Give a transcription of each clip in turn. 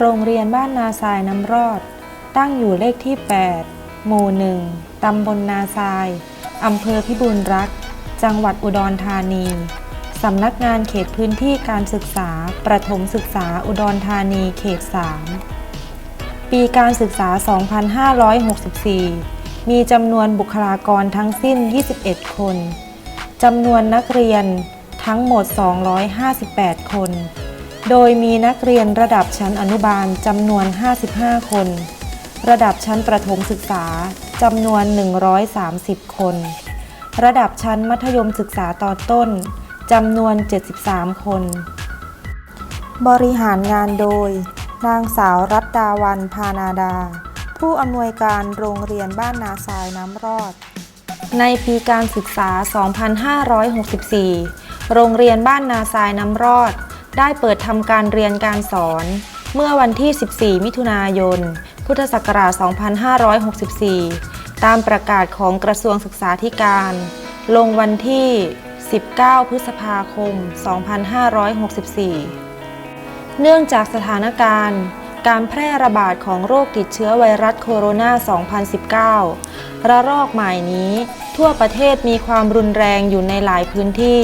โรงเรียนบ้านนาทรายน้ำรอด ตั้งอยู่เลขที่ 8 หมู่1ตำบลนาทรายอำเภอพิบูลรักษ์จังหวัดอุดรธานีสำนักงานเขตพื้นที่การศึกษา ประถมศึกษาอุดรธานีเขต 3 ปีการศึกษา 2564 มีจำนวนบุคลากรทั้งสิ้น 21 คน จำนวนนักเรียนทั้งหมด 258 คน โดยมีนักเรียนระดับชั้นอนุบาลจำนวน 55 คน ระดับชั้นประถมศึกษาจำนวน 130 คน ระดับชั้นมัธยมศึกษาตอนต้นจำนวน 73 คน บริหารงานโดย นางสาวรัตดาวันพานาดา ผู้อำนวยการโรงเรียนบ้านนาทรายน้ำรอด ในปีการศึกษา 2564 โรงเรียนบ้านนาทรายน้ำรอด ได้เปิดทำการเรียนการสอน เมื่อวันที่ 14 มิถุนายน พุทธศักราช 2564 ตามประกาศของกระทรวงศึกษาธิการ ลงวันที่ 19 พฤษภาคม 2564 เนื่องจากสถานการณ์การแพร่ระบาดของโรคติดเชื้อไวรัสโคโรนา 2019 ระลอกใหม่นี้ ทั่วประเทศมีความรุนแรงอยู่ในหลายพื้นที่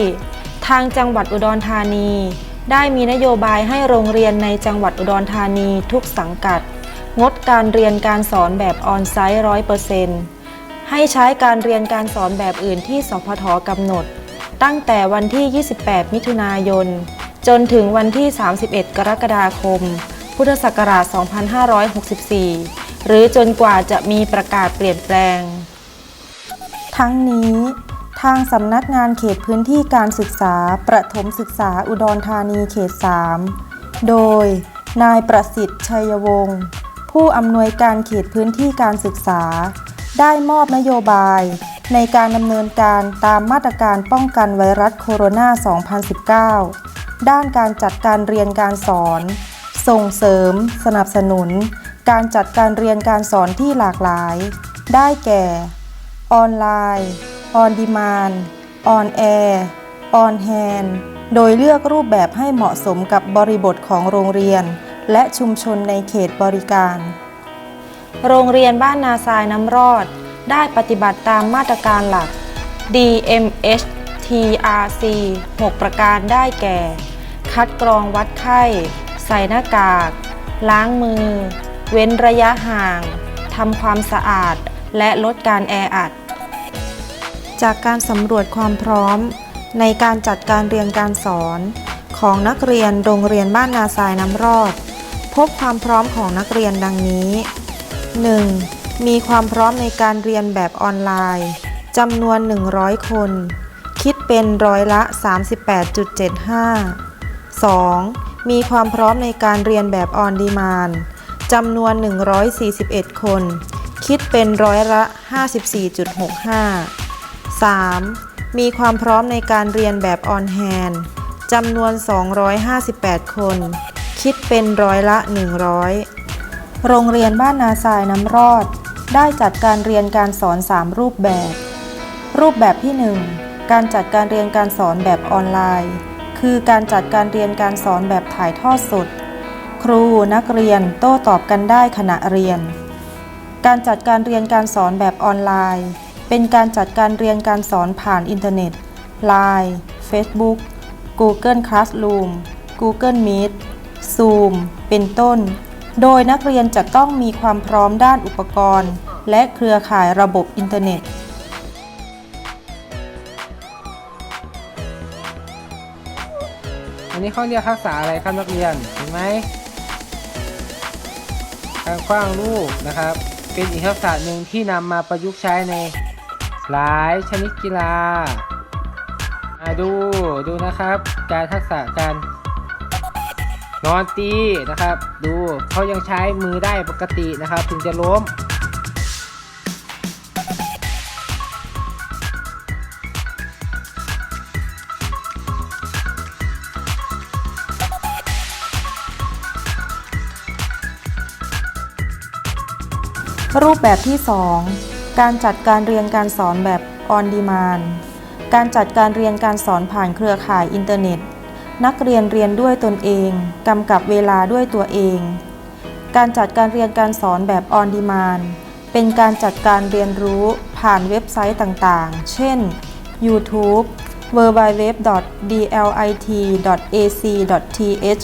ทางจังหวัดอุดรธานี ได้มีนโยบายให้โรงเรียนในจังหวัดอุดรธานีทุกสังกัด งดการเรียนการสอนแบบออนไซต์ร้อยเปอร์เซ็นต์ให้ใช้การเรียนการสอนแบบอื่นที่สพทกำหนด ตั้งแต่วันที่ 28 มิถุนายน จนถึงวันที่ 31 กรกฎาคม พุทธศักราช 2564 หรือจนกว่าจะมีประกาศเปลี่ยนแปลง ทั้งนี้ ทางสำนักงานเขตพื้นที่การศึกษา ประถมศึกษาอุดรธานีเขต 3 โดย นายประสิทธิ์ชัยวงศ์ผู้อำนวยการเขตพื้นที่การศึกษา ได้มอบนโยบาย ในการดำเนินการตามมาตรการป้องกันไวรัสโคโรนา 2019 ด้านการจัดการเรียนการสอน ส่งเสริม สนับสนุน การจัดการเรียนการสอนที่หลากหลาย ได้แก่ ออนไลน์ ออนดีมานออนแอร์ออนแฮนโดยเลือกรูปแบบให้เหมาะสมกับบริบทของโรงเรียน และชุมชนในเขตบริการ โรงเรียนบ้านนาทรายน้ำรอด ได้ปฏิบัติตามมาตรการหลัก DMH TRC 6 ประการได้แก่ คัดกรองวัดไข้ ใส่หน้ากาก ล้างมือ เว้นระยะห่าง ทำความสะอาด และลดการแออัด จากการสำรวจความพร้อม ในการจัดการเรียนการสอน ของนักเรียนโรงเรียนบ้านนาทรายน้ำรอด พบความพร้อมของนักเรียนดังนี้ 1. มีความพร้อมในการเรียนแบบออนไลน์จำนวน 100 คน คิดเป็นร้อยละ 38.75 2. มีความพร้อมในการเรียนแบบออนดีมานจำนวน 141 คน คิดเป็นร้อยละ 54.65 3. มีความพร้อมในการเรียนแบบออนแฮนจำนวน 258 คน คิดเป็นร้อยละ 100 โรงเรียนบ้านนาทรายน้ำรอด ได้จัดการเรียนการสอน 3 รูปแบบ รูปแบบที่ 1 การจัดการเรียนการสอนแบบออนไลน์ คือการจัดการเรียนการสอนแบบถ่ายทอดสด ครูนักเรียนโต้ตอบกันได้ขณะเรียน การจัดการเรียนการสอนแบบออนไลน์ เป็นการจัดการเรียนการสอนผ่านอินเทอร์เน็ต Line Facebook Google Classroom Google Meet Zoom เป็นต้น โดยนักเรียนจะต้องมีความพร้อมด้านอุปกรณ์ และเครือข่ายระบบอินเทอร์เน็ตอันนี้เขาเรียกทักษะอะไรครับนักเรียนเห็นไหมการคว้างลูกนะครับ เป็นอีกทักษะหนึ่งที่นำมาประยุกต์ใช้ใน หลายชนิดกีฬาอ่าดูดูนะครับ การทักษะการนอนตีนะครับ ดูเขายังใช้มือได้ปกตินะครับ ถึงจะล้มรูปแบบที่ 2 การจัดการเรียนการสอนแบบออนดีมานการจัดการเรียนการสอนผ่านเครือข่ายอินเทอร์เน็ต นักเรียนเรียนด้วยตนเองกำกับเวลาด้วยตัวเอง การจัดการเรียนการสอนแบบออนดีมานเป็นการจัดการเรียนรู้ผ่านเว็บไซต์ต่างๆ เช่น YouTube www.dlit.ac.th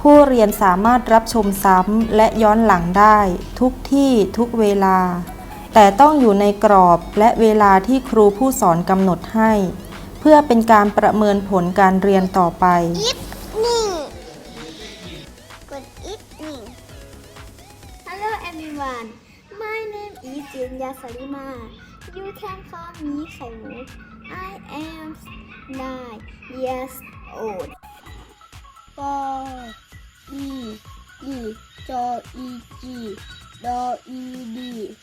ผู้เรียนสามารถรับชมซ้ำและย้อนหลังได้ ทุกที่ทุกเวลา แต่ต้องอยู่ในกรอบและเวลาที่ครูผู้สอนกำหนดให้ เพื่อเป็นการประเมินผลการเรียนต่อไป evening. Good evening. Hello everyone. My name is Jinya Salima. You can call me Khaimuk. I am nine years old. For E E Jo E G Do E D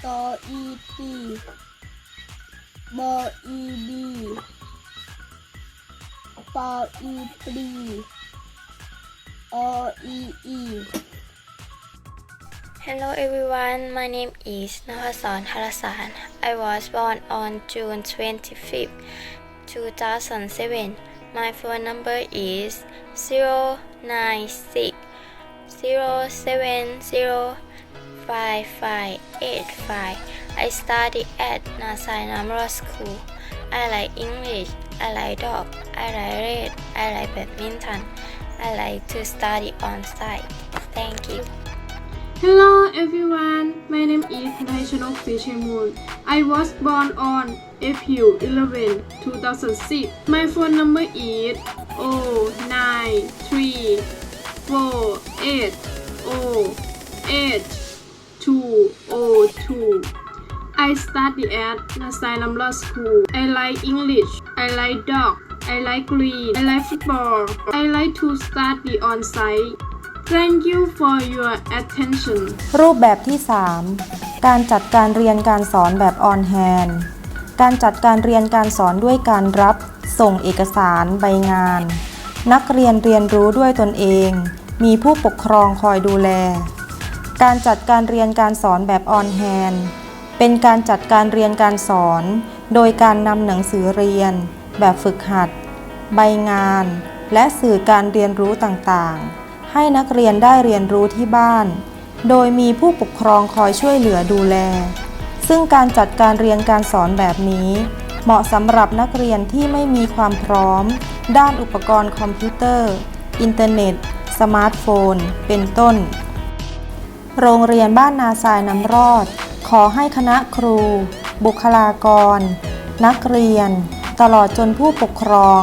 Do E T Bo E B for E three or E E. Hello everyone, my name is Nahasan Harasan. I was born on June 25th, 2007. My phone number is 096 070 5585. I study at Nasai Namra School. I like English, I like dog, I like read, I like badminton. I like to study on site. Thank you. Hello everyone, my name is Naishonok Sichemoon. I was born on April 11, 2006. My phone number is oh 202. I study at Nasai Namla School. I like English. I like dog. I like green. I like football. I like to study on site. Thank you for your attention. รูปแบบที่ 3 การจัดการเรียนการสอนแบบออนแฮนการจัดการเรียนการสอนด้วยการรับส่งเอกสารใบงาน นักเรียนเรียนรู้ด้วยตนเอง มีผู้ปกครองคอยดูแล การจัดการเรียนการสอนแบบออนแฮนเป็นการจัดการเรียนการสอน โดยการนำหนังสือเรียน แบบฝึกหัด ใบงาน และสื่อการเรียนรู้ต่างๆ ให้นักเรียนได้เรียนรู้ที่บ้าน โดยมีผู้ปกครองคอยช่วยเหลือดูแล ซึ่งการจัดการเรียนการสอนแบบนี้ เหมาะสำหรับนักเรียนที่ไม่มีความพร้อม ด้านอุปกรณ์คอมพิวเตอร์ อินเทอร์เน็ต สมาร์ทโฟน เป็นต้น โรงเรียนบ้านนาทรายน้ำรอด ขอให้คณะครู บุคลากร นักเรียน ตลอดจนผู้ปกครอง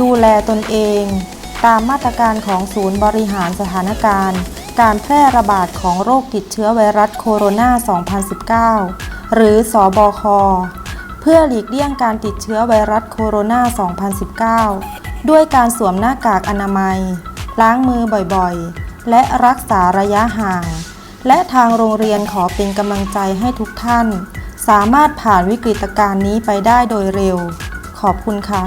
ดูแลตนเอง ตามมาตรการของศูนย์บริหารสถานการณ์ การแพร่ระบาดของโรคติดเชื้อไวรัสโคโรนา 2019 หรือสอบค เพื่อหลีกเลี่ยงการติดเชื้อไวรัสโคโรนา 2019 ด้วยการสวมหน้ากากอนามัย ล้างมือบ่อยๆ และรักษาระยะห่าง และทางโรงเรียนขอเป็นกำลังใจให้ทุกท่าน สามารถผ่านวิกฤตการณ์นี้ไปได้โดยเร็ว ขอบคุณค่ะ